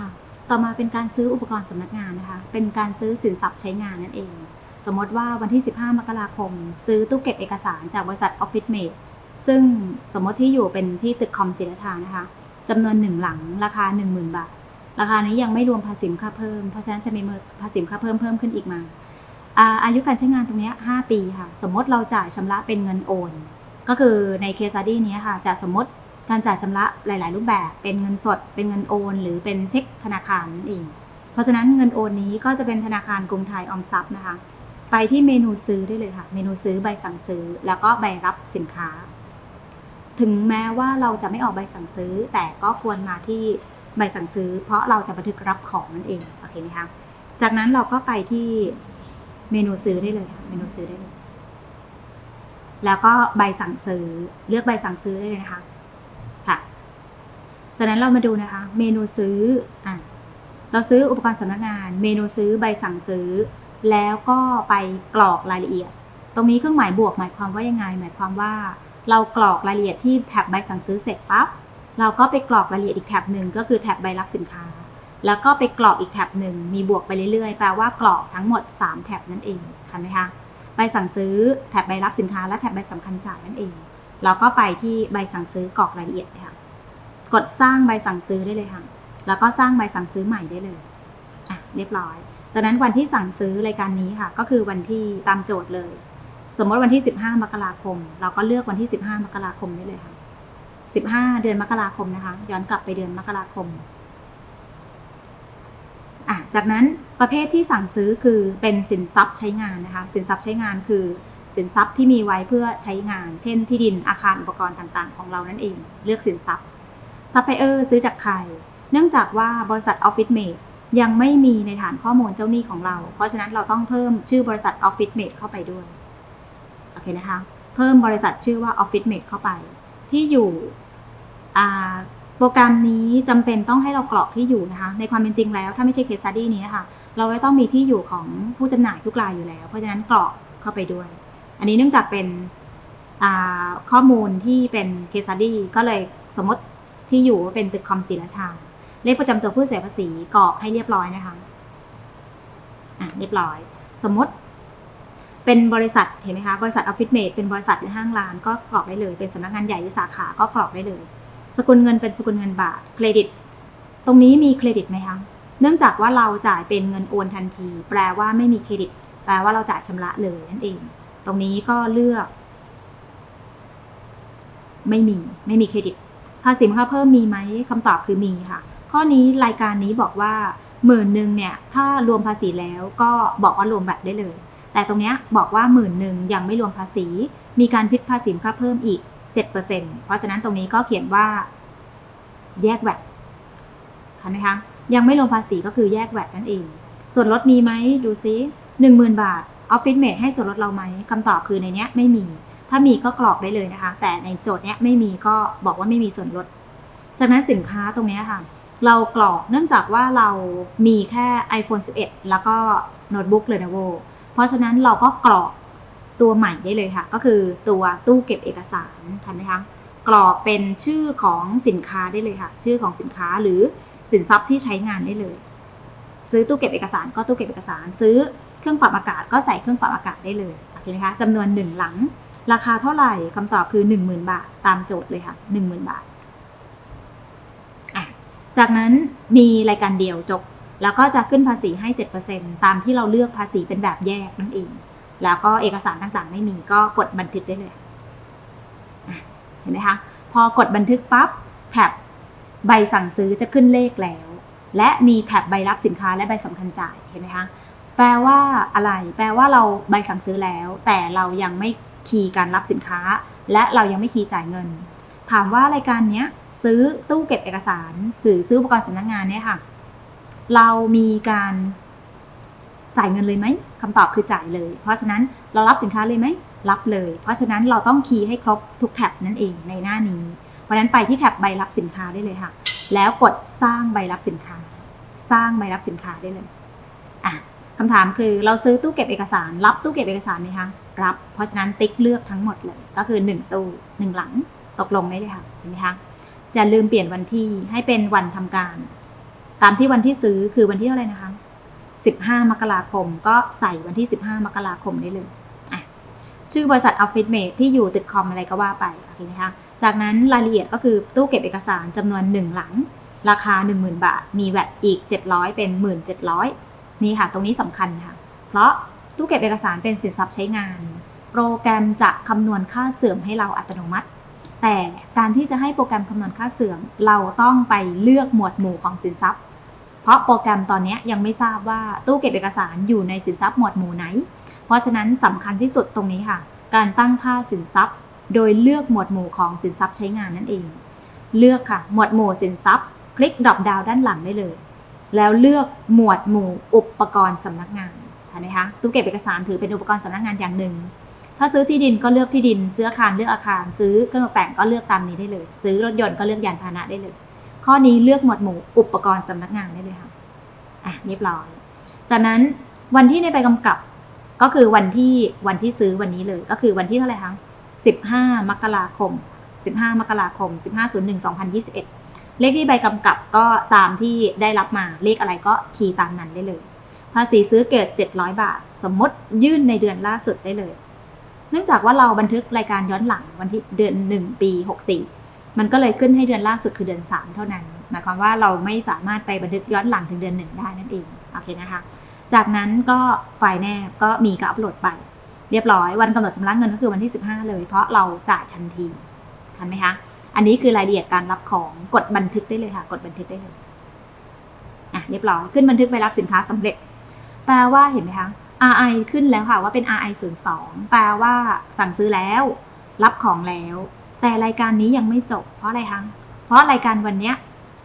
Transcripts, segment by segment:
ค่ะ ต่อมาเป็นการซื้ออุปกรณ์สำนักงานนะคะ เป็นการซื้อสินทรัพย์ใช้งานนั่นเอง สมมติว่าวันที่ 15 มกราคม ซื้อตู้เก็บเอกสารจากบริษัท Office Mate ซึ่งสมมติที่อยู่เป็นที่ตึกคอมศิลธานะคะจำนวนหนึ่งหลังราคา 10,000 บาท ราคานี้ยังไม่รวมภาษีค่าเพิ่ม เพราะฉะนั้นจะมีภาษีค่าเพิ่มเพิ่มขึ้นอีกมา อาอายุการใช้งานตรงนี้ 5 ปีค่ะ สมมติเราจ่ายชำระเป็นเงินโอน ก็คือในเคส study นี้ค่ะจะสมมติ การจ่ายชำระหลาย ๆ รูปแบบ เป็นเงินสด เป็นเงินโอน หรือเป็นเช็คธนาคารนั่นเอง เพราะฉะนั้นเงินโอนนี้ก็จะเป็นธนาคารกรุงไทยออมทรัพย์นะคะ ไปที่เมนูซื้อได้เลยค่ะ เมนูซื้อใบสั่งซื้อ แล้วก็ใบรับสินค้า ถึงแม้ว่าเราจะไม่ออกใบสั่งซื้อ แต่ก็ควรมาที่ใบสั่งซื้อ เพราะเราจะบันทึกรับของนั่นเอง โอเคไหมคะ จากนั้นเราก็ไปที่เมนูซื้อได้เลยค่ะ เมนูซื้อได้เลย แล้วก็ใบสั่งซื้อ เลือกใบสั่งซื้อได้เลยนะคะ จากนั้นเรามาดูนะคะ เมนูซื้ออะเราซื้ออุปกรณ์สำนักงาน เมนูซื้อใบสั่งซื้อ แล้วก็ไปกรอกรายละเอียด ตรงนี้เครื่องหมายบวกหมายความว่ายังไง หมายความว่า เรากรอกรายละเอียดที่แท็บใบสั่งซื้อเสร็จปั๊บเราก็ไปกรอกรายละเอียดอีกแท็บหนึ่งก็คือแท็บใบรับสินค้า แล้วก็ไปกรอกอีกแท็บหนึ่งมีบวกไปเรื่อยๆแปลว่ากรอกทั้งหมด 3 แท็บนั่นเองค่ะไหมคะใบสั่งซื้อแท็บใบรับสินค้าและแท็บใบสำคัญจ่ายนั่นเอง เราก็ไปที่ใบสั่งซื้อกรอกรายละเอียดค่ะ กดสร้างใบสั่งซื้อได้เลยค่ะ แล้วก็สร้างใบสั่งซื้อใหม่ได้เลยอะเรียบร้อย จากนั้นวันที่สั่งซื้อรายการนี้ค่ะ ก็คือวันที่ตามโจทย์เลย สมมติวันที่ 15 มกราคม เราก็เลือกวันที่ 15 มกราคมได้เลยค่ะ 15 เดือนมกราคมนะคะ ย้อนกลับไปเดือนมกราคมอะจากนั้นประเภทที่สั่งซื้อคือเป็นสินทรัพย์ใช้งานนะคะ สินทรัพย์ใช้งานคือสินทรัพย์ที่มีไว้เพื่อใช้งาน เช่นที่ดินอาคารอุปกรณ์ต่างๆ ของเรานั่นเอง เลือกสินทรัพย์ ซัพพลายเออร์ซื้อจากใคร เนื่องจากว่าบริษัท Office Mate ยังไม่มีในฐานข้อมูลเจ้าหนี้ของเรา เพราะฉะนั้นเราต้องเพิ่มชื่อบริษัท Office Mate เข้าไปด้วย โอเคนะคะ เพิ่มบริษัทชื่อว่า Office Mate เข้าไป ที่อยู่โปรแกรมนี้จำเป็นต้องให้เรากรอกที่อยู่นะคะ ในความเป็นจริงแล้ว ถ้าไม่ใช่ case study นี้ค่ะ เราก็ต้องมีที่อยู่ของผู้จำหน่ายทุกรายอยู่แล้ว เพราะฉะนั้นกรอกเข้าไปด้วย อันนี้เนื่องจากเป็นข้อมูลที่เป็น case study ก็เลยสมมติ ที่อยู่ว่าเป็นตึกคอมศรีราชา เลขประจำตัวผู้เสียภาษีกรอกให้เรียบร้อยนะคะอะเรียบร้อย สมมติเป็นบริษัทเห็นไหมคะบริษัทออฟฟิศเมดเป็นบริษัทหรือห้างร้านก็กรอกได้เลย เป็นสำนักงานใหญ่หรือสาขาก็กรอกได้เลย สกุลเงินเป็นสกุลเงินบาทเครดิต ตรงนี้มีเครดิตไหมคะเนื่องจากว่าเราจ่ายเป็นเงินโอนทันที แปลว่าไม่มีเครดิต แปลว่าเราจ่ายชำระเลยนั่นเอง ตรงนี้ก็เลือก ไม่มีไม่มีเครดิต ภาษีมูลค่าเพิ่มมีไหมคำตอบคือมีค่ะ ข้อนี้รายการนี้บอกว่าหมื่นหนึ่งเนี่ยถ้ารวมภาษีแล้วก็บอกว่ารวมแบตได้เลย แต่ตรงเนี้ยบอกว่าหมื่นหนึ่งยังไม่รวมภาษี มีการพิดภาษีมูลค่าเพิ่มอีก 7%เพราะฉะนั้นตรงนี้ก็เขียนว่า แยกแวดค่ะไหมคะยังไม่รวมภาษีก็คือแยกแวดนั่นเอง ส่วนลดมีไหมดูซิหนึ่งหมื่นบาทออฟฟิศเมดให้ส่วนลดเราไหมคำตอบคือในเนี้ยไม่มี ถ้ามีก็กรอกได้เลยนะคะ แต่ในโจทย์เนี้ยไม่มีก็บอกว่าไม่มีส่วนลด จากนั้นสินค้าตรงนี้ค่ะ เรากรอกเนื่องจากว่าเรามีแค่ iPhone 11 แล้วก็โน้ตบุ๊ก Lenovo เพราะฉะนั้นเราก็กรอกตัวใหม่ได้เลยค่ะ ก็คือตัวตู้เก็บเอกสารทันไหมคะกรอกเป็นชื่อของสินค้าได้เลยค่ะ ชื่อของสินค้าหรือสินทรัพย์ที่ใช้งานได้เลย ซื้อตู้เก็บเอกสารก็ตู้เก็บเอกสาร ซื้อเครื่องปรับอากาศก็ใส่เครื่องปรับอากาศได้เลยโอเคไหมคะจำนวนหนึ่งหลัง ราคาเท่าไหร่คำตอบคือ 10,000 บาท ตามโจทย์เลยค่ะ 10,000 บาทอะจากนั้นมีรายการเดียวจบ แล้วก็จะขึ้นภาษีให้ 7%ตามที่เราเลือกภาษีเป็นแบบแยกนั่นเอง แล้วก็เอกสารต่างๆ ไม่มีก็กดบันทึกได้เลยเห็นไหมคะ พอกดบันทึกปั๊บแท็บใบสั่งซื้อจะขึ้นเลขแล้ว และมีแท็บใบรับสินค้าและใบสำคัญจ่ายเห็นไหมคะแปลว่าอะไร แปลว่าเราใบสั่งซื้อแล้ว แต่เรายังไม่ คีย์การรับสินค้า และเรายังไม่คีย์จ่ายเงิน ถามว่ารายการนี้ซื้อตู้เก็บเอกสารสื่อซื้ออุปกรณ์สำนักงานเนี่ยค่ะ เรามีการจ่ายเงินเลยไหมคำตอบคือจ่ายเลย เพราะฉะนั้นเรารับสินค้าเลยไหมรับเลย เพราะฉะนั้นเราต้องคีย์ให้ครบทุกแท็บนั่นเองในหน้านี้ เพราะฉะนั้นไปที่แท็บใบรับสินค้าได้เลยค่ะ แล้วกดสร้างใบรับสินค้า สร้างใบรับสินค้าได้เลยอะ คำถามคือเราซื้อตู้เก็บเอกสาร รับตู้เก็บเอกสารไหมคะ รับ เพราะฉะนั้นติ๊กเลือกทั้งหมดเลย ก็คือ 1 ตู้ 1 หลัง ตกลงได้เลยค่ะ เห็นไหมคะ อย่าลืมเปลี่ยนวันที่ให้เป็นวันทำการ ตามที่วันที่ซื้อคือวันที่เท่าไหร่นะคะ 15 มกราคม ก็ใส่วันที่ 15 มกราคมได้เลย ชื่อบริษัทออฟฟิศเมดที่อยู่ตึกคอมอะไรก็ว่าไป โอเคไหมคะ จากนั้นรายละเอียดก็คือตู้เก็บเอกสารจำนวน 1 หลัง ราคา 10,000 บาท มีแวดอีก 700 เป็น 1,700 นี่ค่ะ ตรงนี้สำคัญค่ะ เพราะตู้เก็บเอกสารเป็นสินทรัพย์ใช้งาน โปรแกรมจะคำนวณค่าเสื่อมให้เราอัตโนมัติ แต่การที่จะให้โปรแกรมคำนวณค่าเสื่อม เราต้องไปเลือกหมวดหมู่ของสินทรัพย์ เพราะโปรแกรมตอนนี้ยังไม่ทราบว่าตู้เก็บเอกสารอยู่ในสินทรัพย์หมวดหมู่ไหน เพราะฉะนั้นสำคัญที่สุดตรงนี้ค่ะ การตั้งค่าสินทรัพย์ โดยเลือกหมวดหมู่ของสินทรัพย์ใช้งานนั่นเอง เลือกค่ะ หมวดหมู่สินทรัพย์ คลิกดรอปดาวด้านหลังได้เลย แล้วเลือกหมวดหมู่อุปกรณ์สำนักงานเห็นไหมคะตู้เก็บเอกสารถือเป็นอุปกรณ์สำนักงานอย่างหนึ่ง ถ้าซื้อที่ดินก็เลือกที่ดิน ซื้ออาคารเลือกอาคาร ซื้อเครื่องตกแต่งก็เลือกตามนี้ได้เลย ซื้อรถยนต์ก็เลือกยานพาหนะได้เลย ข้อนี้เลือกหมวดหมู่อุปกรณ์สำนักงานได้เลยค่ะอะเรียบร้อย จากนั้นวันที่ในใบกำกับก็คือวันที่วันที่ซื้อวันนี้เลยก็คือวันที่เท่าไหร่คะ15 มกราคม 15 มกราคม 1501 2021 เลขที่ใบกำกับก็ตามที่ได้รับมาเลขอะไรก็คีย์ตามนั้นได้เลย ภาษีซื้อเกิด700 บาท สมมติยื่นในเดือนล่าสุดได้เลย เนื่องจากว่าเราบันทึกรายการย้อนหลังวันที่เดือน 1 ปี 64 มันก็เลยขึ้นให้เดือนล่าสุดคือเดือน 3 เท่านั้น หมายความว่าเราไม่สามารถไปบันทึกย้อนหลังถึงเดือน1ได้นั่นเองโอเคนะคะจากนั้นก็ไฟล์แนบก็มีก็อัปโหลดไป เรียบร้อยวันกำหนดชำระเงินก็คือวันที่ 15 เลย เพราะเราจ่ายทันทีทันไหมคะ อันนี้คือรายละเอียดการรับของกดบันทึกได้เลยค่ะ กดบันทึกได้เลยอะเรียบร้อยขึ้นบันทึกไปรับสินค้าสำเร็จ แปลว่าเห็นไหมคะ RI ขึ้นแล้วค่ะว่าเป็น RI 02แปลว่าสั่งซื้อแล้ว รับของแล้ว แต่รายการนี้ยังไม่จบ เพราะอะไรคะเพราะรายการวันนี้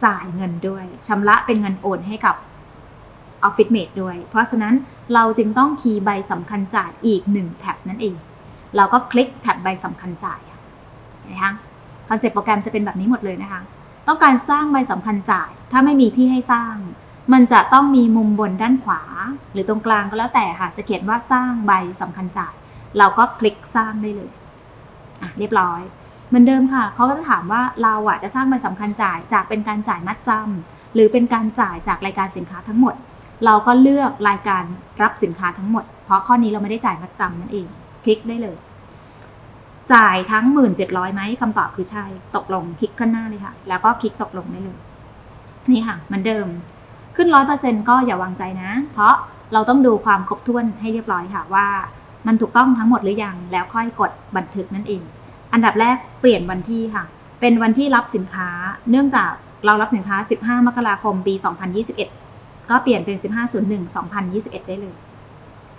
จ่ายเงินด้วยชำระเป็นเงินโอนให้กับออฟฟิศเมดด้วย เพราะฉะนั้นเราจึงต้องคีย์ใบสำคัญจ่ายอีกหนึ่งแท็บนั่นเอง เราก็คลิกแท็บใบสำคัญจ่ายค่ะเห็นไหมคะ คอนเซ็ปต์โปรแกรมจะเป็นแบบนี้หมดเลยนะคะ ต้องการสร้างใบสำคัญจ่าย ถ้าไม่มีที่ให้สร้าง มันจะต้องมีมุมบนด้านขวา หรือตรงกลางก็แล้วแต่ค่ะ จะเขียนว่าสร้างใบสำคัญจ่าย เราก็คลิกสร้างได้เลยอะเรียบร้อยเหมือนเดิมค่ะเขาก็จะถามว่าเราอะจะสร้างใบสำคัญจ่ายจากเป็นการจ่ายมัดจำหรือเป็นการจ่ายจากรายการสินค้าทั้งหมด เราก็เลือกรายการรับสินค้าทั้งหมด เพราะข้อนี้เราไม่ได้จ่ายมัดจำนั่นเอง คลิกได้เลย จ่ายทั้ง 1,700ไหมคำตอบคือใช่ ตกลงคลิกข้างหน้าเลยค่ะ แล้วก็คลิกตกลงได้เลย นี่ค่ะเหมือนเดิม ขึ้นร้อยเปอร์เซ็นก็อย่าวางใจนะ เพราะเราต้องดูความครบถ้วนให้เรียบร้อยค่ะว่า มันถูกต้องทั้งหมดหรือยัง แล้วค่อยกดบันทึกนั่นเอง อันดับแรกเปลี่ยนวันที่ค่ะ เป็นวันที่รับสินค้า เนื่องจากเรารับสินค้า 15 มกราคม ปี 2021 ก็เปลี่ยนเป็น 1501 2021 ได้เลย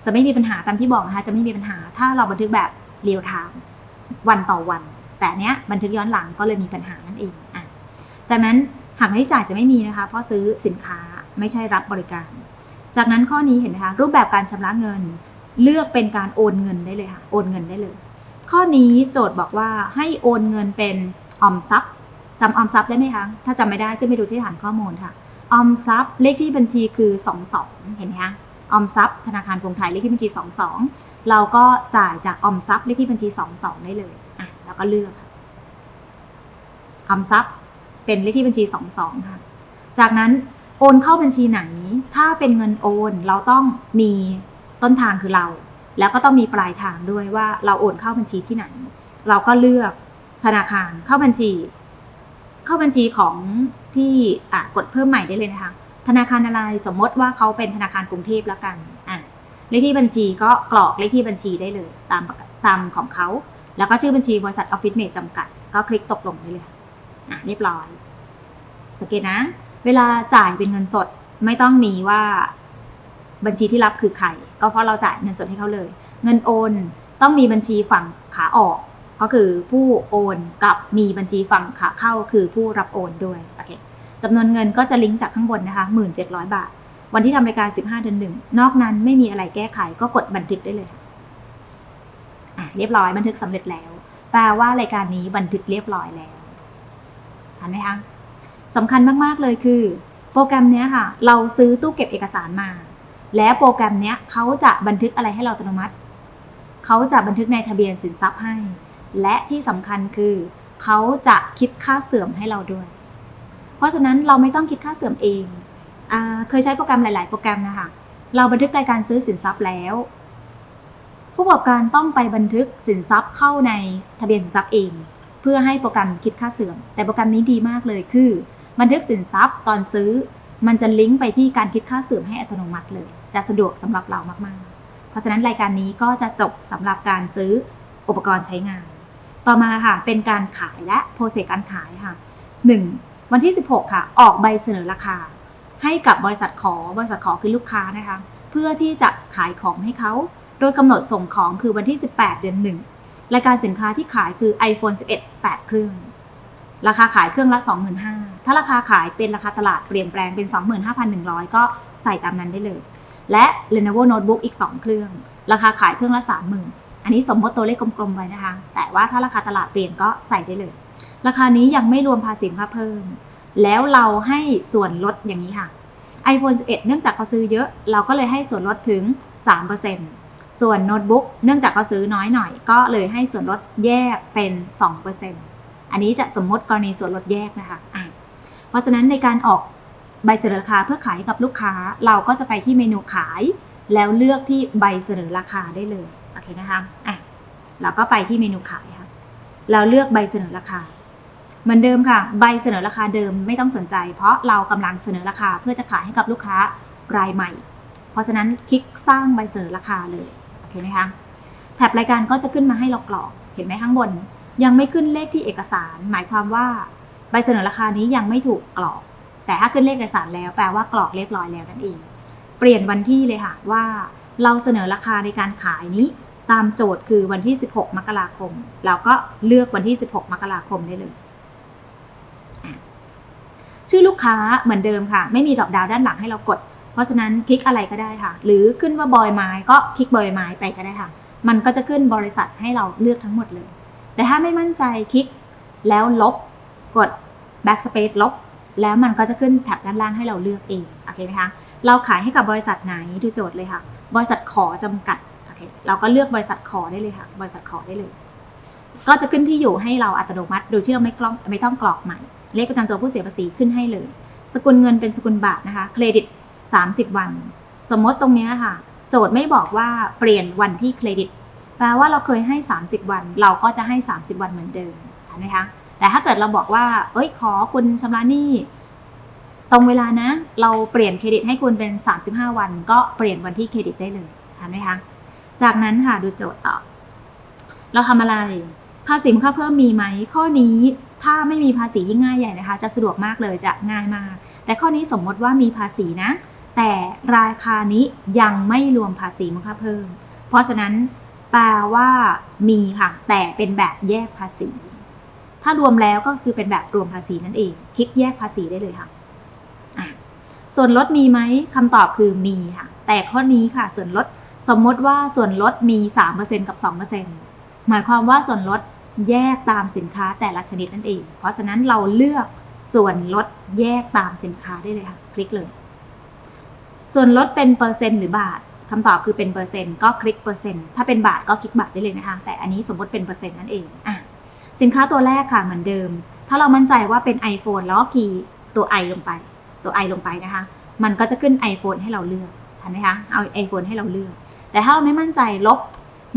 จะไม่มีปัญหาตามที่บอกนะคะ จะไม่มีปัญหาถ้าเราบันทึกแบบเรียลไทม์ วันต่อวัน แต่เนี้ยบันทึกย้อนหลังก็เลยมีปัญหานั่นเองอะจากนั้นหักค่าใช้จ่ายจะไม่มีนะคะ เพราะซื้อสินค้าไม่ใช่รับบริการ จากนั้นข้อนี้เห็นไหมคะรูปแบบการชำระเงิน เลือกเป็นการโอนเงินได้เลยค่ะโอนเงินได้เลย ข้อนี้โจทย์บอกว่าให้โอนเงินเป็นออมทรัพย์จำออมทรัพย์ได้ไหมคะถ้าจำไม่ได้ขึ้นไปดูที่ฐานข้อมูลค่ะออมทรัพย์เลขที่บัญชีคือ 22 เห็นไหมคะออมทรัพย์ธนาคารกรุงไทยเลขที่บัญชี 22 เราก็จ่ายจากออมทรัพย์เลขที่บัญชี22ได้เลยอะแล้วก็เลือกออมทรัพย์เป็นเลขที่บัญชี22ค่ะจากนั้นโอนเข้าบัญชีไหน ถ้าเป็นเงินโอนเราต้องมีต้นทางคือเรา แล้วก็ต้องมีปลายทางด้วยว่าเราโอนเข้าบัญชีที่ไหน เราก็เลือกธนาคารเข้าบัญชี เข้าบัญชีของที่กดเพิ่มใหม่ได้เลยนะคะ ธนาคารอะไรสมมติว่าเขาเป็นธนาคารกรุงเทพแล้วกัน เลขที่บัญชีก็กรอกเลขที่บัญชีได้เลย ตามตามของเขา แล้วก็ชื่อบัญชีบริษัทออฟฟิศเมดจำกัด ก็คลิกตกลงได้เลยอะเรียบร้อยสังเกตนะ เวลาจ่ายเป็นเงินสดไม่ต้องมีว่าบัญชีที่รับคือใคร ก็เพราะเราจ่ายเงินสดให้เขาเลย เงินโอนต้องมีบัญชีฝั่งขาออก ก็คือผู้โอนกับมีบัญชีฝั่งขาเข้าคือผู้รับโอนด้วยโอเคจำนวนเงินก็จะลิงก์จากข้างบนนะคะ 1,700 บาท วันที่ทำรายการ 15 เดือนหนึ่งนอกนั้นไม่มีอะไรแก้ไขก็กดบันทึกได้เลยอะเรียบร้อยบันทึกสำเร็จแล้ว แปลว่ารายการนี้บันทึกเรียบร้อยแล้วทันไหมคะสำคัญมากๆเลยคือ โปรแกรมเนี้ยค่ะ เราซื้อตู้เก็บเอกสารมา แล้วโปรแกรมเนี้ยเขาจะบันทึกอะไรให้เราอัตโนมัติเขาจะบันทึกในทะเบียนสินทรัพย์ให้ และที่สำคัญคือเขาจะคิดค่าเสื่อมให้เราด้วย เพราะฉะนั้นเราไม่ต้องคิดค่าเสื่อมเอง เคยใช้โปรแกรมหลาย ๆ โปรแกรมนะคะ เราบันทึกรายการซื้อสินทรัพย์แล้ว ผู้ประกอบการต้องไปบันทึกสินทรัพย์เข้าในทะเบียนสินทรัพย์เอง เพื่อให้โปรแกรมคิดค่าเสื่อม แต่โปรแกรมนี้ดีมากเลยคือ บันทึกสินทรัพย์ตอนซื้อ มันจะลิงก์ไปที่การคิดค่าเสื่อมให้อัตโนมัติเลย จะสะดวกสำหรับเรามาก ๆ เพราะฉะนั้นรายการนี้ก็จะจบสำหรับการซื้ออุปกรณ์ใช้งาน ต่อมาค่ะเป็นการขายและโปรเซสการขายค่ะ 1. วันที่ 16 ค่ะ ออกใบเสนอราคา ให้กับบริษัทขอบริษัทขอคือลูกค้านะคะ เพื่อที่จะขายของให้เขาโดยกำหนดส่งของคือวันที่ 18 เดือน1รายการสินค้าที่ขายคือ iPhone 11 8 เครื่อง ราคาขายเครื่องละ 25,000ถ้าราคาขายเป็นราคาตลาดเปลี่ยนแปลงเป็น 25,100 ก็ใส่ตามนั้นได้เลย และ Lenovo Notebook อีก 2 เครื่อง ราคาขายเครื่องละ 30,000 อันนี้สมมติตัวเลขกลมๆไว้นะคะ แต่ว่าถ้าราคาตลาดเปลี่ยนก็ใส่ได้เลย ราคานี้ยังไม่รวมภาษีค่าเพิ่ม แล้วเราให้ส่วนลดอย่างนี้ค่ะ iPhone 11 เนื่องจากเขาซื้อเยอะ เราก็เลยให้ส่วนลดถึง 3%ส่วนโน้ตบุ๊กเนื่องจากเขาซื้อน้อยหน่อย ก็เลยให้ส่วนลดแยกเป็น 2%อันนี้จะสมมติกรณีส่วนลดแยกนะคะะเพราะฉะนั้นในการออกใบเสนอราคาเพื่อขายกับลูกค้า เราก็จะไปที่เมนูขาย แล้วเลือกที่ใบเสนอราคาได้เลย โอเคนะคะอะเราก็ไปที่เมนูขายค่ะ เราเลือกใบเสนอราคา เหมือนเดิมค่ะ ใบเสนอราคาเดิมไม่ต้องสนใจ เพราะเรากำลังเสนอราคาเพื่อจะขายให้กับลูกค้ารายใหม่ เพราะฉะนั้นคลิกสร้างใบเสนอราคาเลยโอเคไหมคะแถบรายการก็จะขึ้นมาให้เรากรอกเห็นไหมข้างบน ยังไม่ขึ้นเลขที่เอกสาร หมายความว่าใบเสนอราคานี้ยังไม่ถูกกรอก แต่ถ้าขึ้นเลขเอกสารแล้วแปลว่ากรอกเรียบร้อยแล้วนั่นเอง เปลี่ยนวันที่เลยค่ะว่าเราเสนอราคาในการขายนี้ตามโจทย์คือวันที่ 16 มกราคม เราก็เลือกวันที่ 16 มกราคมได้เลย ชื่อลูกค้าเหมือนเดิมค่ะ ไม่มีดรอปดาวด้านหลังให้เรากด เพราะฉะนั้นคลิกอะไรก็ได้ค่ะ หรือขึ้นว่าบอยไม้ก็คลิกบอยไม้ไปก็ได้ค่ะ มันก็จะขึ้นบริษัทให้เราเลือกทั้งหมดเลย แต่ถ้าไม่มั่นใจคลิกแล้วลบกด backspace ลบ แล้วมันก็จะขึ้นแถบด้านล่างให้เราเลือกเองโอเคไหมคะเราขายให้กับบริษัทไหนดูโจทย์เลยค่ะ บริษัทขอจำกัดโอเคเราก็เลือกบริษัทขอได้เลยค่ะ บริษัทขอได้เลย ก็จะขึ้นที่อยู่ให้เราอัตโนมัติโดยที่เราไม่กล้องไม่ต้องกรอกใหม่ เลขประจำตัวผู้เสียภาษีขึ้นให้เลย สกุลเงินเป็นสกุลบาทนะคะ เครดิต 30 วัน สมมติตรงนี้ค่ะ โจทย์ไม่บอกว่าเปลี่ยนวันที่เครดิต แปลว่าเราเคยให้ 30 วัน เราก็จะให้ 30 วันเหมือนเดิมเห็นไหมคะ แต่ถ้าเกิดเราบอกว่า เอ้ย ขอคุณชำระหนี้ตรงเวลานะ เราเปลี่ยนเครดิตให้คุณเป็น 35 วัน ก็เปลี่ยนวันที่เครดิตได้เลยเห็นไหมคะ จากนั้นค่ะดูโจทย์ต่อ เราทำอะไรภาษีมูลค่าเพิ่มมีไหม ข้อนี้ ถ้าไม่มีภาษียิ่งง่ายใหญ่นะคะ จะสะดวกมากเลยจะง่ายมาก แต่ข้อนี้สมมติว่ามีภาษีนะ แต่ราคานี้ยังไม่รวมภาษีมูลค่าเพิ่ม เพราะฉะนั้นแปลว่ามีค่ะ แต่เป็นแบบแยกภาษี ถ้ารวมแล้วก็คือเป็นแบบรวมภาษีนั่นเอง คลิกแยกภาษีได้เลยค่ะส่วนลดมีไหมคำตอบคือมีค่ะ แต่ข้อนี้ค่ะ ส่วนลดสมมติว่าส่วนลดมี 3%กับ 2%หมายความว่าส่วนลด แยกตามสินค้าแต่ละชนิดนั่นเอง เพราะฉะนั้นเราเลือกส่วนลดแยกตามสินค้าได้เลยค่ะ คลิกเลย ส่วนลดเป็นเปอร์เซ็นต์หรือบาทคำตอบคือเป็นเปอร์เซ็นต์ก็คลิกเปอร์เซ็นต์ถ้าเป็นบาทก็คลิกบาทได้เลยนะคะ แต่อันนี้สมมติเป็นเปอร์เซ็นต์นั่นเองอะสินค้าตัวแรกค่ะเหมือนเดิม ถ้าเรามั่นใจว่าเป็น iPhone แล้วก็คีย์ตัว i ลงไป ตัว i ลงไปนะคะ มันก็จะขึ้น iPhone ให้เราเลือกทันไหมคะเอา iPhone ให้เราเลือก แต่ถ้าเราไม่มั่นใจลบ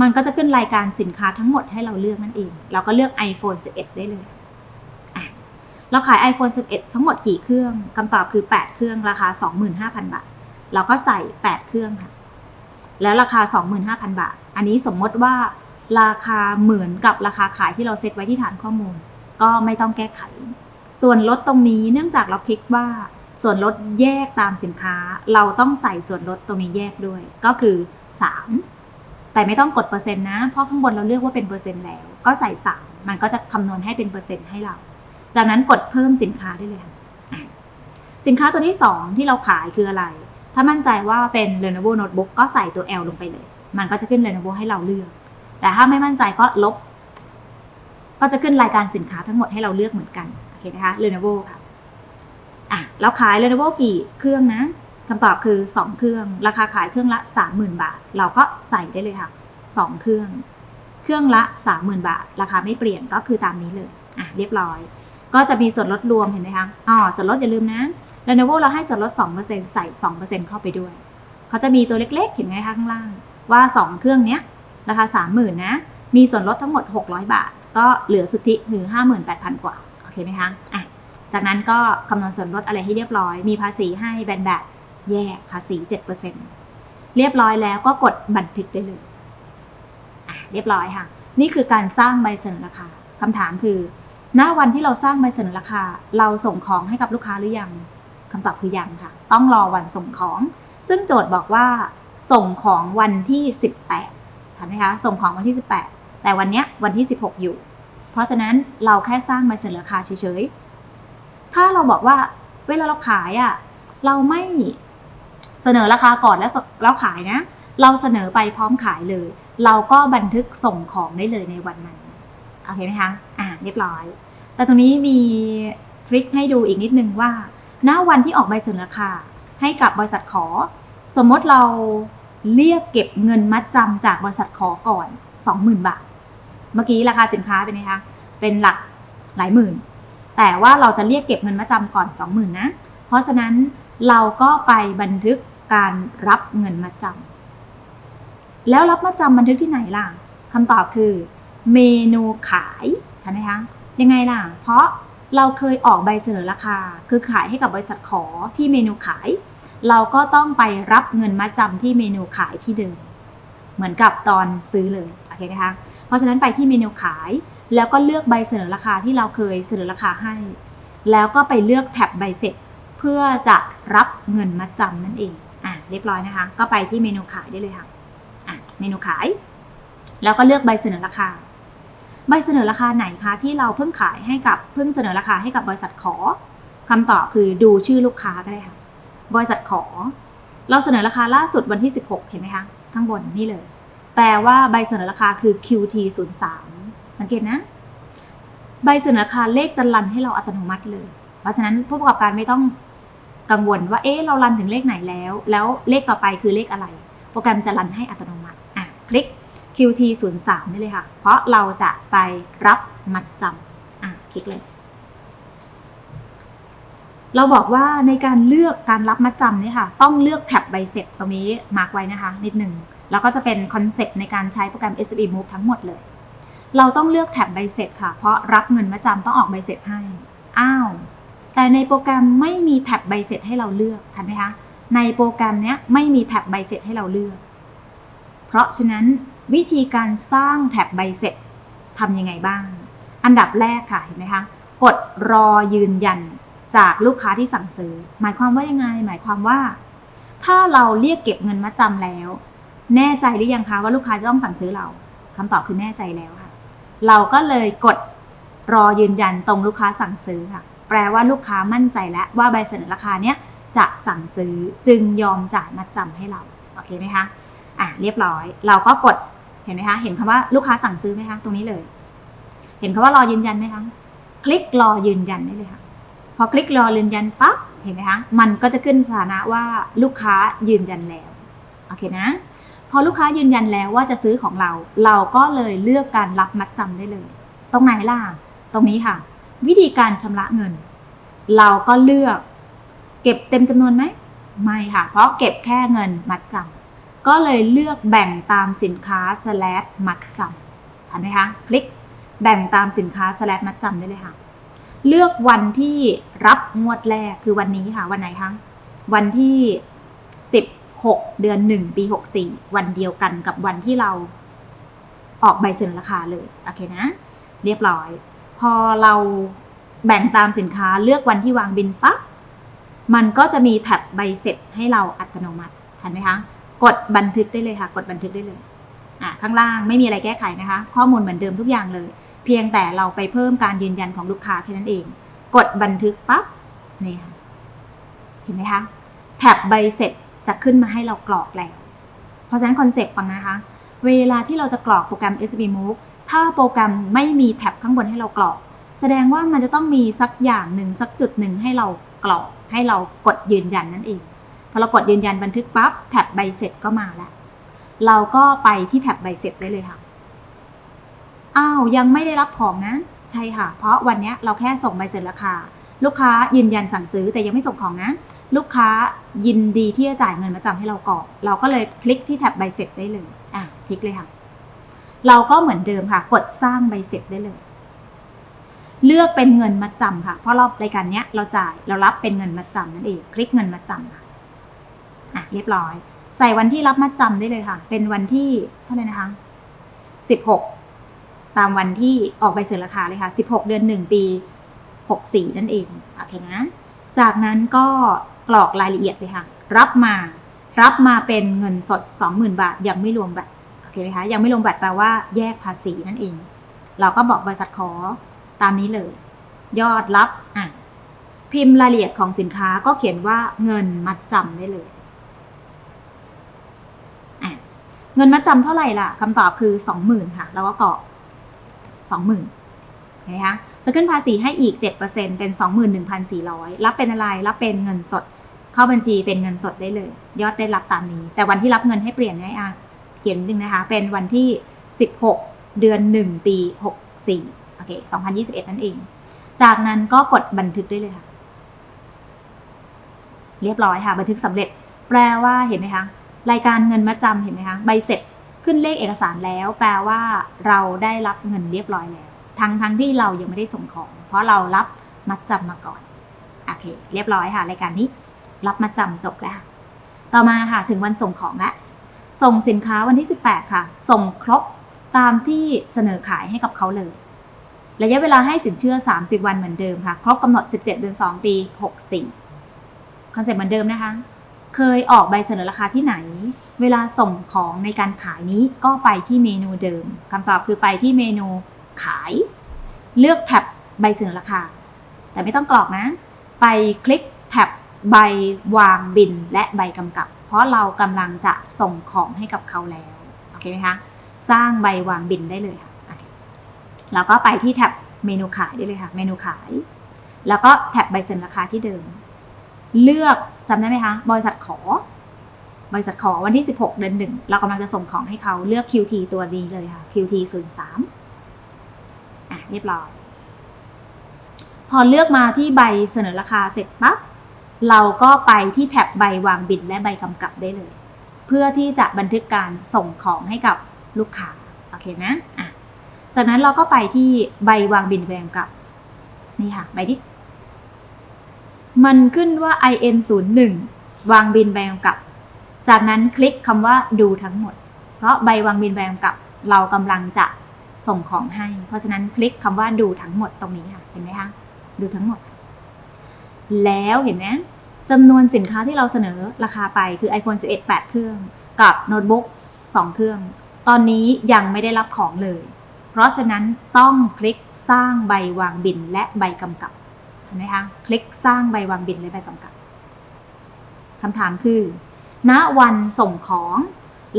มันก็จะขึ้นรายการสินค้าทั้งหมดให้เราเลือกนั่นเอง เราก็เลือก iPhone 11 ได้เลยเราขาย iPhone 11 ทั้งหมดกี่เครื่องคำตอบคือ 8 เครื่องราคา 25,000 บาท เราก็ใส่ 8 เครื่องค่ะ แล้วราคา 25,000 บาท อันนี้สมมติว่าราคาเหมือนกับราคาขายที่เราเซตไว้ที่ฐานข้อมูล ก็ไม่ต้องแก้ไข ส่วนลดตรงนี้เนื่องจากเราคลิกว่าส่วนลดแยกตามสินค้า เราต้องใส่ส่วนลดตรงนี้แยกด้วย ก็คือ 3 แต่ไม่ต้องกดเปอร์เซ็นต์นะ เพราะข้างบนเราเลือกว่าเป็นเปอร์เซ็นต์แล้ว ก็ใส่3มันก็จะคำนวณให้เป็นเปอร์เซ็นต์ให้เรา จากนั้นกดเพิ่มสินค้าได้เลยสินค้าตัวที่ 2 ที่เราขายคืออะไร ถ้ามั่นใจว่าเป็น Lenovo Notebook ก็ใส่ตัว L ลงไปเลย มันก็จะขึ้น Lenovo ให้เราเลือก แต่ถ้าไม่มั่นใจก็ลบ ก็จะขึ้นรายการสินค้าทั้งหมดให้เราเลือกเหมือนกัน โอเคนะคะ Lenovo ค่ะ อะ เราขาย Lenovo กี่เครื่องนะ คำตอบคือ 2 เครื่อง ราคาขายเครื่องละ 30,000 บาท เราก็ใส่ได้เลยค่ะ 2 เครื่อง เครื่องละ 30,000 บาท ราคาไม่เปลี่ยนก็คือตามนี้เลยอะเรียบร้อย ก็จะมีส่วนลดรวมเห็นไหมคะอ๋อส่วนลดอย่าลืมนะ Lenovo เราให้ส่วนลด 2%ใส่ 2%เข้าไปด้วย เขาจะมีตัวเล็กๆ เห็นไหมคะข้างล่าง ว่า 2 เครื่องเนี้ยราคา 30,000นะ มีส่วนลดทั้งหมด 600 บาท ก็เหลือสุทธิคือ58,000 กว่า โอเคไหมคะอะจากนั้นก็คำนวณส่วนลดอะไรให้เรียบร้อย มีภาษีให้แบนแบบ แยกภาษี 7%เรียบร้อยแล้วก็กดบันทึกได้เลยอะเรียบร้อยค่ะ นี่คือการสร้างใบเสนอราคาคำถามคือณวันที่เราสร้างใบเสนอราคา เราส่งของให้กับลูกค้าหรือยังคำตอบคือยังค่ะ ต้องรอวันส่งของ ซึ่งโจทย์บอกว่า ส่งของวันที่ 18ทันไหมคะ ส่งของวันที่ 18 แต่วันเนี้ยวันที่ 16 อยู่ เพราะฉะนั้นเราแค่สร้างใบเสนอราคาเฉยๆ ถ้าเราบอกว่าเวลาเราขายอะ่ะเราไม่ เสนอราคาก่อนแล้วแล้วขายนะ เราเสนอไปพร้อมขายเลย เราก็บันทึกส่งของได้เลยในวันนั้นโอเคไหมคะอ่าเรียบร้อย แต่ตรงนี้มีทริคให้ดูอีกนิดนึงว่าณวันที่ออกใบเสนอราคาให้กับบริษัทขอ สมมติเราเรียกเก็บเงินมัดจำจากบริษัทขอก่อน 20,000 บาท เมื่อกี้ราคาสินค้าเป็นไงคะเป็นหลักหลายหมื่น แต่ว่าเราจะเรียกเก็บเงินมัดจำก่อน 20,000นะเพราะฉะนั้นเราก็ไปบันทึก การรับเงินมัดจำแล้วรับมัดจำบันทึกที่ไหนล่ะคำตอบคือ เมนูขายทันไหมคะยังไงล่ะ เพราะเราเคยออกใบเสนอราคา คือขายให้กับบริษัทขอที่เมนูขาย เราก็ต้องไปรับเงินมาจำที่เมนูขายที่เดิมเหมือนกับตอนซื้อเลยโอเคนะคะเพราะฉะนั้นไปที่เมนูขาย แล้วก็เลือกใบเสนอราคาที่เราเคยเสนอราคาให้ แล้วก็ไปเลือกแท็บใบเสร็จ เพื่อจะรับเงินมาจำนั่นเอง เรียบร้อยนะคะ ก็ไปที่เมนูขายได้เลยค่ะอะเมนูขาย แล้วก็เลือกใบเสนอราคา ใบเสนอราคาไหนคะที่เราเพิ่งขายให้กับเพิ่งเสนอราคาให้กับบริษัทขอคำตอบคือดูชื่อลูกค้าก็ได้ค่ะ บริษัทขอ เราเสนอราคาล่าสุดวันที่ 16 เห็นไหมคะข้างบนนี่เลย แปลว่าใบเสนอราคาคือ QT 0 3สังเกตนะ ใบเสนอราคาเลขจะรันให้เราอัตโนมัติเลย เพราะฉะนั้นผู้ประกอบการไม่ต้อง กังวลว่าเอ๊ะเรารันถึงเลขไหนแล้ว แล้วเลขต่อไปคือเลขอะไร โปรแกรมจะรันให้อัตโนมัติอะคลิก QT 0 3ได้เลยค่ะ เพราะเราจะไปรับมัดจำอะคลิกเลย เราบอกว่าในการเลือกการรับมัดจำเนี่ยค่ะ ต้องเลือกแท็บใบเสร็จตรงนี้มาร์กไว้นะคะนิดหนึ่งแล้วก็จะเป็นคอนเซปต์ในการใช้โปรแกรม SB Move ทั้งหมดเลย เราต้องเลือกแท็บใบเสร็จค่ะ เพราะรับเงินมัดจำต้องออกใบเสร็จให้ อ้าว ในโปรแกรมไม่มีแท็บใบเสร็จให้เราเลือกทันไหมคะ ในโปรแกรมเนี้ยไม่มีแท็บใบเสร็จให้เราเลือก เพราะฉะนั้นวิธีการสร้างแท็บใบเสร็จทำยังไงบ้าง อันดับแรกค่ะเห็นไหมคะ กดรอยืนยันจากลูกค้าที่สั่งซื้อ หมายความว่ายังไง หมายความว่า ถ้าเราเรียกเก็บเงินมาจำแล้ว แน่ใจหรือยังคะว่าลูกค้าจะต้องสั่งซื้อเราคำตอบคือแน่ใจแล้วค่ะ เราก็เลยกดรอยืนยันตรงลูกค้าสั่งซื้อค่ะ แปลว่าลูกค้ามั่นใจแล้วว่าใบเสนอราคาเนี้ยจะสั่งซื้อจึงยอมจ่ายมัดจำให้เราโอเคไหมคะอะเรียบร้อย เราก็กดเห็นไหมคะ เห็นคำว่าลูกค้าสั่งซื้อไหมคะตรงนี้เลย เห็นคำว่ารอยืนยันไหมคะคลิกรอยืนยันได้เลยค่ะ พอคลิกรอยืนยันปั๊บเห็นไหมคะมันก็จะขึ้นสถานะว่าลูกค้ายืนยันแล้วโอเคนะพอลูกค้ายืนยันแล้วว่าจะซื้อของเรา เราก็เลยเลือกการรับมัดจำได้เลย ตรงไหนล่ะ ตรงนี้ค่ะ วิธีการชำระเงิน เราก็เลือก เก็บเต็มจำนวนไหมไม่ค่ะ เพราะเก็บแค่เงินมัดจำก็เลยเลือกแบ่งตามสินค้า slash มัดจำทันไหมคะ คลิกแบ่งตามสินค้า slash มัดจำได้เลยค่ะ เลือกวันที่รับงวดแรกคือวันนี้ค่ะ วันไหนคะวันที่ 16 เดือน 1 ปี 64 วันเดียวกันกับวันที่เราออกใบเสนอราคาเลย โอเคนะ เรียบร้อย พอเราแบ่งตามสินค้าเลือกวันที่วางบินปั๊บมันก็จะมีแท็บใบเสร็จให้เราอัตโนมัติทันไหมคะ กดบันทึกได้เลยค่ะ กดบันทึกได้เลยอะข้างล่างไม่มีอะไรแก้ไขนะคะ ข้อมูลเหมือนเดิมทุกอย่างเลย เพียงแต่เราไปเพิ่มการยืนยันของลูกค้าแค่นั้นเอง กดบันทึกปั๊บนี่ค่ะเห็นไหมคะแท็บใบเสร็จจะขึ้นมาให้เรากรอกแล้ว เพราะฉะนั้นคอนเซปต์ฟังนะคะ เวลาที่เราจะกรอกโปรแกรม SB Move ถ้าโปรแกรมไม่มีแท็บข้างบนให้เรากรอก แสดงว่ามันจะต้องมีสักอย่างหนึ่งสักจุดหนึ่งให้เรากรอก ให้เรากดยืนยันนั่นเอง พอเรากดยืนยันบันทึกปั๊บแท็บใบเสร็จก็มาแล้ว เราก็ไปที่แท็บใบเสร็จได้เลยค่ะ อ้าวยังไม่ได้รับของนะ ใช่ค่ะ เพราะวันนี้เราแค่ส่งใบเสร็จราคา ลูกค้ายืนยันสั่งซื้อแต่ยังไม่ส่งของนะ ลูกค้ายินดีที่จะจ่ายเงินมาจำให้เราก่อนเราก็เลยคลิกที่แท็บใบเสร็จได้เลย อะ คลิกเลยค่ะ เราก็เหมือนเดิมค่ะ กดสร้างใบเสร็จได้เลย เลือกเป็นเงินมัดจำค่ะ เพราะรอบรายการเนี้ยเราจ่ายเรารับเป็นเงินมัดจำนั่นเอง คลิกเงินมัดจำค่ะอะเรียบร้อย ใส่วันที่รับมัดจำได้เลยค่ะ เป็นวันที่เท่าไหร่นะคะสิบหกตามวันที่ออกใบเสนอราคาเลยค่ะสิบหกเดือนหนึ่งปีหกสี่นั่นเองโอเคนะ จากนั้นก็กรอกรายละเอียดเลยค่ะ รับมา รับมาเป็นเงินสด 20,000 บาท ยังไม่รวมบัตร โอเคไหมคะยังไม่รวมบัตรแปลว่าแยกภาษีนั่นเอง เราก็บอกบริษัทขอตามนี้เลย ยอดรับอะพิมพ์รายละเอียดของสินค้าก็เขียนว่าเงินมัดจำได้เลยอะเงินมัดจำเท่าไหร่ล่ะคำตอบคือ20,000ค่ะเราก็กรอก20,000เห็นไหมคะจะขึ้นภาษีให้อีก 7%เป็น 21,400 รับเป็นอะไร รับเป็นเงินสด เข้าบัญชีเป็นเงินสดได้เลย ยอดได้รับตามนี้ แต่วันที่รับเงินให้เปลี่ยนให้อะ เขียนนึงนะคะ เป็นวันที่ 16 เดือน 1 ปี 64 โอเค 2021 นั่นเอง จากนั้นก็กดบันทึกได้เลยค่ะ เรียบร้อยค่ะ บันทึกสำเร็จ แปลว่าเห็นไหมคะ รายการเงินมาจำเห็นไหมคะ ใบเสร็จขึ้นเลขเอกสารแล้ว แปลว่าเราได้รับเงินเรียบร้อยแล้ว ทั้งทั้งที่เรายังไม่ได้ส่งของ เพราะเรารับมัดจำมาก่อน โอเค เรียบร้อยค่ะ รายการนี้ รับมัดจำจบแล้ว ต่อมาค่ะ ถึงวันส่งของแล้ว ส่งสินค้าวันที่ 18 ค่ะ ส่งครบตามที่เสนอขายให้กับเขาเลย ระยะเวลาให้สินเชื่อ 30 วันเหมือนเดิมค่ะ ครบกำหนด 17 เดือน 2 ปี 64 คอนเซ็ปต์เหมือนเดิมนะคะ เคยออกใบเสนอราคาที่ไหน เวลาส่งของในการขายนี้ก็ไปที่เมนูเดิมคำตอบคือไปที่เมนูขาย เลือกแท็บใบเสนอราคา แต่ไม่ต้องกรอกนะ ไปคลิกแท็บใบวางบินและใบกำกับ เพราะเรากำลังจะส่งของให้กับเขาแล้วโอเคไหมคะสร้างใบวางบินได้เลยค่ะโอเคแล้วก็ไปที่แท็บเมนูขายได้เลยค่ะ เมนูขาย แล้วก็แท็บใบเสนอราคาที่เดิม เลือกจำได้ไหมคะ บริษัทขอ บริษัทขอวันที่ 16 เดือนหนึ่งเรากำลังจะส่งของให้เขาเลือก QT ตัวนี้เลยค่ะ QT 03อะเรียบร้อย พอเลือกมาที่ใบเสนอราคาเสร็จปั๊บ เราก็ไปที่แท็บใบวางบินและใบกำกับได้เลย เพื่อที่จะบันทึกการส่งของให้กับลูกค้าโอเคนะอะจากนั้นเราก็ไปที่ใบวางบินใบกำกับ นี่ค่ะใบที่มันขึ้นว่า IN 0 1วางบินใบกำกับ จากนั้นคลิกคำว่าดูทั้งหมด เพราะใบวางบินใบกำกับ เรากำลังจะส่งของให้ เพราะฉะนั้นคลิกคำว่าดูทั้งหมดตรงนี้ค่ะ เห็นไหมคะ ดูทั้งหมด แล้วเห็นไหมจำนวนสินค้าที่เราเสนอราคาไปคือ iPhone 11 8 เครื่อง กับโน้ตบุ๊ก2 เครื่อง ตอนนี้ยังไม่ได้รับของเลย เพราะฉะนั้นต้องคลิกสร้างใบวางบินและใบกำกับเห็นไหมคะคลิกสร้างใบวางบินและใบกำกับคำถามคือ ณวันส่งของ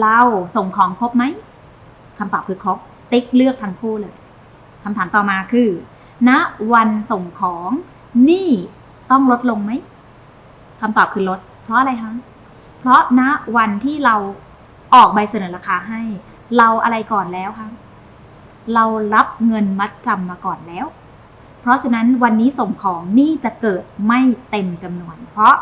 เราส่งของครบไหมคำตอบคือครบติ๊กเลือกทั้งคู่เลยคำถามต่อมาคือ ณวันส่งของหนี่ ต้องลดลงไหมคำตอบคือลด เพราะอะไรคะเพราะณวันที่เราออกใบเสนอราคาให้ เราอะไรก่อนแล้วคะเรารับเงินมัดจำมาก่อนแล้ว เพราะฉะนั้นวันนี้ส่งของนี่จะเกิดไม่เต็มจำนวน เพราะ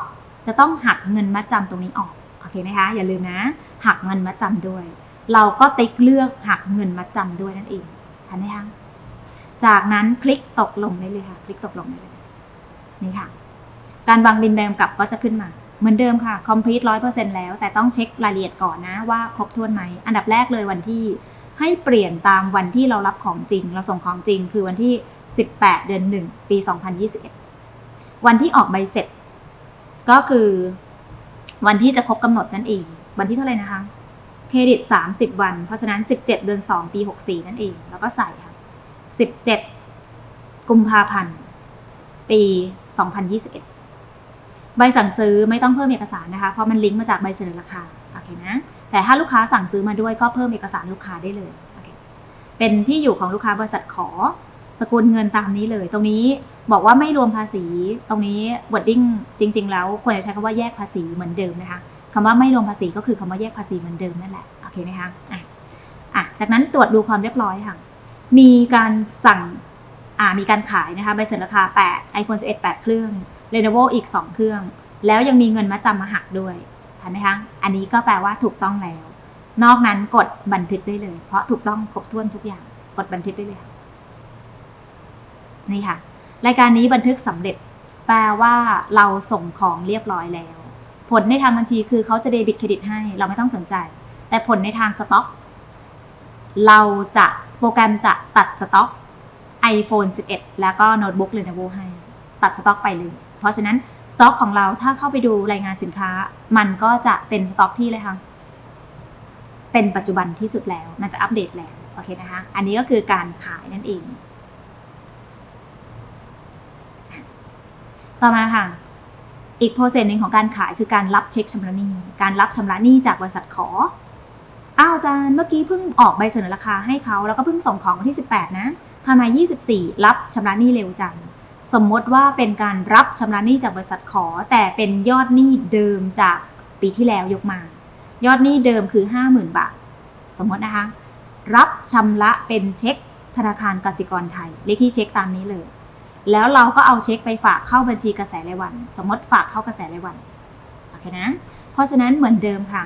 จะต้องหักเงินมัดจำตรงนี้ออกโอเคไหมคะ อย่าลืมนะ หักเงินมัดจำด้วย เราก็ติ๊กเลือกหักเงินมัดจำด้วยนั่นเองทันไหมคะจากนั้นคลิกตกลงได้เลยค่ะ คลิกตกลงได้เลยนี่ค่ะ การวางบินแบมกลับก็จะขึ้นมาเหมือนเดิมค่ะ complete ร้อยเปอร์เซ็นต์แล้ว แต่ต้องเช็ครายละเอียดก่อนนะว่าครบถ้วนไหม อันดับแรกเลยวันที่ให้เปลี่ยนตามวันที่เรารับของจริง เราส่งของจริง คือวันที่ 18 เดือน 1 ปี 2021 วันที่ออกใบเสร็จ ก็คือวันที่จะครบกำหนดนั่นเอง วันที่เท่าไหร่นะคะ เครดิต 30 วัน เพราะฉะนั้น 17 เดือน 2 ปี 64 นั่นเอง แล้วก็ใส่ค่ะ 17 กุมภาพันธ์ ปี 2021 ใบสั่งซื้อไม่ต้องเพิ่มเอกสารนะคะ เพราะมันลิงก์มาจากใบเสนอราคา โอเคนะ แต่ถ้าลูกค้าสั่งซื้อมาด้วยก็เพิ่มเอกสารลูกค้าได้เลย โอเค เป็นที่อยู่ของลูกค้าบริษัทขอ สกุลเงินตามนี้เลย ตรงนี้บอกว่าไม่รวมภาษี ตรงนี้ wording จริง ๆ แล้วควรจะใช้คำว่าแยกภาษีเหมือนเดิมนะคะคำว่าไม่รวมภาษีก็คือคำว่าแยกภาษีเหมือนเดิมนั่นแหละ โอเคไหมคะ อะอะจากนั้นตรวจดูความเรียบร้อยค่ะ มีการสั่ง อ่า มีการขายนะคะ ใบเสนอราคา 8 iPhone 11 8 เครื่อง Lenovo อีก 2 เครื่อง แล้วยังมีเงินมาจำมาหักด้วยทันไหมคะ อันนี้ก็แปลว่าถูกต้องแล้ว นอกนั้นกดบันทึกได้เลย เพราะถูกต้องครบถ้วนทุกอย่าง กดบันทึกได้เลยนี่ค่ะ รายการนี้บันทึกสำเร็จ แปลว่าเราส่งของเรียบร้อยแล้ว ผลในทางบัญชีคือเขาจะเดบิตเครดิตให้ เราไม่ต้องสนใจ แต่ผลในทางสต็อก เราจะโปรแกรมจะตัดสต็อก iPhone 11 แล้วก็โน้ตบุ๊ก Lenovo ให้ ตัดสต็อกไปเลย เพราะฉะนั้นสต็อกของเราถ้าเข้าไปดูรายงานสินค้า มันก็จะเป็นสต็อกที่เลยค่ะเป็นปัจจุบันที่สุดแล้วมันจะอัปเดตแล้วโอเคนะคะอันนี้ก็คือการขายนั่นเอง ต่อมาค่ะอีกโปรเซสหนึ่งของการขายคือการรับเช็คชำระหนี้ การรับชำระหนี้จากบริษัทขอ อ้าวอาจารย์เมื่อกี้เพิ่งออกใบเสนอราคาให้เขาแล้วก็เพิ่งส่งของวันที่ 18 นะทำไม24 รับชำระหนี้เร็วจัง สมมติว่าเป็นการรับชำระหนี้จากบริษัทขอ แต่เป็นยอดหนี้เดิมจากปีที่แล้วยกมา ยอดหนี้เดิมคือ 50,000 บาท สมมตินะคะ รับชำระเป็นเช็คธนาคารกสิกรไทย เลขที่เช็คตามนี้เลย แล้วเราก็เอาเช็คไปฝากเข้าบัญชีกระแสรายวัน สมมติฝากเข้ากระแสรายวันโอเคนะเพราะฉะนั้นเหมือนเดิมค่ะ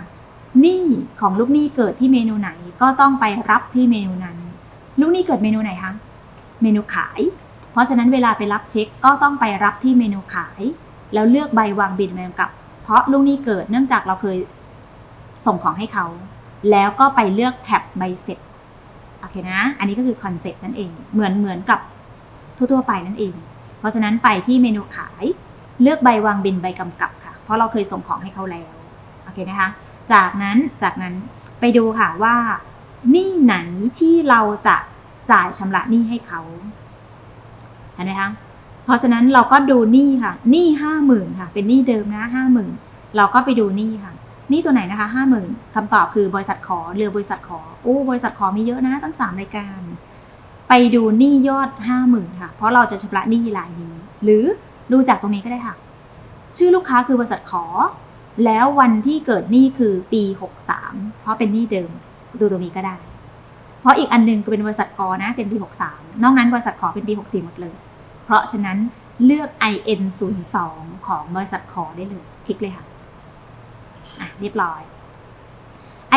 หนี้ของลูกหนี้เกิดที่เมนูไหนก็ต้องไปรับที่เมนูนั้น ลูกหนี้เกิดเมนูไหนคะเมนูขาย เพราะฉะนั้นเวลาไปรับเช็คก็ต้องไปรับที่เมนูขาย แล้วเลือกใบวางบินมากับ เพราะลูกหนี้เกิดเนื่องจากเราเคยส่งของให้เขา แล้วก็ไปเลือกแท็บใบเสร็จโอเคนะ อันนี้ก็คือคอนเซ็ปต์นั่นเอง เหมือนเหมือนกับทั่วๆไปนั่นเอง เพราะฉะนั้นไปที่เมนูขาย เลือกใบวางบินใบกำกับค่ะ เพราะเราเคยส่งของให้เขาแล้วโอเคนะคะ จากนั้นจากนั้นไปดูค่ะว่าหนี้ไหนที่เราจะจ่ายชำระหนี้ให้เขา เห็นไหมคะเพราะฉะนั้นเราก็ดูหนี้ค่ะหนี้ห้าหมื่นค่ะ เป็นหนี้เดิมนะห้าหมื่นเราก็ไปดูหนี้ค่ะหนี้ตัวไหนนะคะห้าหมื่นคำตอบคือบริษัทขอเรือบริษัทขอโอ้บริษัทขอมีเยอะนะตั้งสามรายการ ไปดูหนี้ยอดห้าหมื่นค่ะ เพราะเราจะชำระหนี้รายนี้ หรือดูจากตรงนี้ก็ได้ค่ะ ชื่อลูกค้าคือบริษัทขอ แล้ววันที่เกิดหนี้คือปี 63 เพราะเป็นหนี้เดิมดูตรงนี้ก็ได้ เพราะอีกอันหนึงก็เป็นบริษัทกอนะเป็นปี63นอกนั้นบริษัทขอเป็นปี64หมดเลย เพราะฉะนั้นเลือก IN 0 2ของบริษัทขอได้เลย คลิกเลยค่ะอะ เรียบร้อย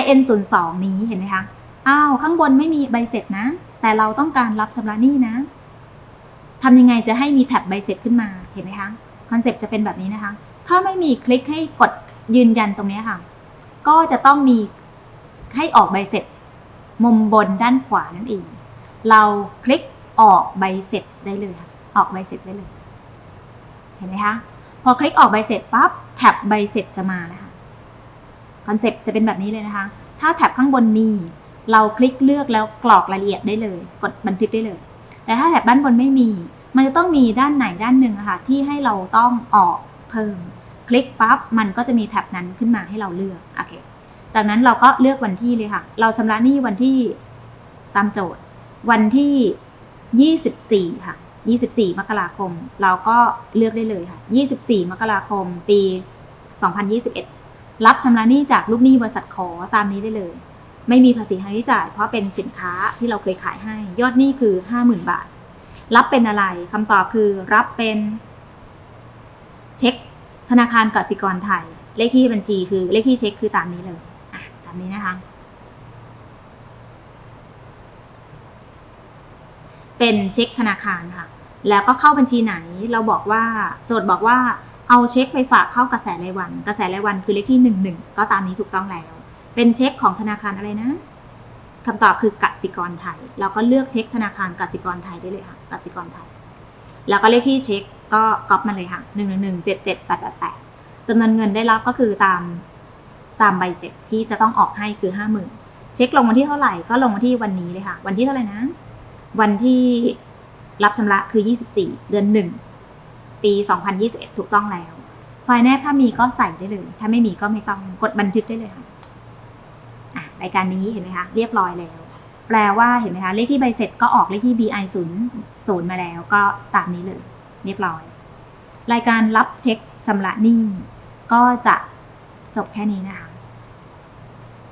IN 0 2นี้เห็นไหมคะอ้าวข้างบนไม่มีใบเสร็จนะ แต่เราต้องการรับชำระหนี้นะทำยังไงจะให้มีแท็บใบเสร็จขึ้นมาเห็นไหมคะคอนเซ็ปต์จะเป็นแบบนี้นะคะ ถ้าไม่มีคลิกให้กดยืนยันตรงนี้ค่ะ ก็จะต้องมีให้ออกใบเสร็จ มุมบนด้านขวานั่นเอง เราคลิกออกใบเสร็จได้เลยค่ะออกใบเสร็จได้เลย เห็นไหมคะ พอคลิกออกใบเสร็จปั๊บแท็บใบเสร็จจะมานะคะคอนเซปต์จะเป็นแบบนี้เลยนะคะ ถ้าแท็บข้างบนมี เราคลิกเลือกแล้วกรอกรายละเอียดได้เลย กดบันทึกได้เลย แต่ถ้าแท็บด้านบนไม่มี มันจะต้องมีด้านไหนด้านหนึ่งะค่ะที่ให้เราต้องออกเพิ่ม คลิกปั๊บมันก็จะมีแท็บนั้นขึ้นมาให้เราเลือกโอเค จากนั้นเราก็เลือกวันที่เลยค่ะ เราชำระหนี้วันที่ตามโจทย์ วันที่ 24 ค่ะ 24 มกราคม เราก็เลือกได้เลยค่ะ 24 มกราคม ปี 2021 รับชำระหนี้จากลูกหนี้บริษัทขอตามนี้ได้เลย ไม่มีภาษีค่าใช้จ่าย เพราะเป็นสินค้าที่เราเคยขายให้ ยอดหนี้คือ 50,000 บาท รับเป็นอะไรคำตอบคือรับเป็นเช็ค ธนาคารกสิกรไทย เลขที่บัญชีคือเลขที่เช็คคือตามนี้เลย นี้นะคะ เป็นเช็คธนาคารค่ะ แล้วก็เข้าบัญชีไหนเราบอกว่าโจทย์บอกว่าเอาเช็คไปฝากเข้ากระแสรายวัน กระแสรายวันคือเลขที่หนึ่งหนึ่งก็ตามนี้ถูกต้องแล้ว เป็นเช็คของธนาคารอะไรนะคำตอบคือกสิกรไทย เราก็เลือกเช็คธนาคารกสิกรไทยได้เลยค่ะกสิกรไทย แล้วก็เลขที่เช็คก็ก๊อปมาเลยค่ะหนึ่งหนึ่งหนึ่งเจ็ดเจ็ดแปดแปดแปดจำนวนเงินได้รับก็คือตาม ตามใบเสร็จที่จะต้องออกให้คือห้าหมื่นเช็คลงวันที่เท่าไหร่ก็ลงวันที่วันนี้เลยค่ะ วันที่เท่าไหร่นะ วันที่รับชำระคือ 24 เดือน 1 ปี 2021 ถูกต้องแล้ว ไฟล์แนบถ้ามีก็ใส่ได้เลย ถ้าไม่มีก็ไม่ต้องกดบันทึกได้เลยค่ะอะรายการนี้เห็นไหมคะเรียบร้อยแล้ว แปลว่าเห็นไหมคะเลขที่ใบเสร็จก็ออกเลขที่ BI 0 0มาแล้วก็ตามนี้เลย เรียบร้อย รายการรับเช็คชำระหนี้ก็จะ จบแค่นี้นะคะ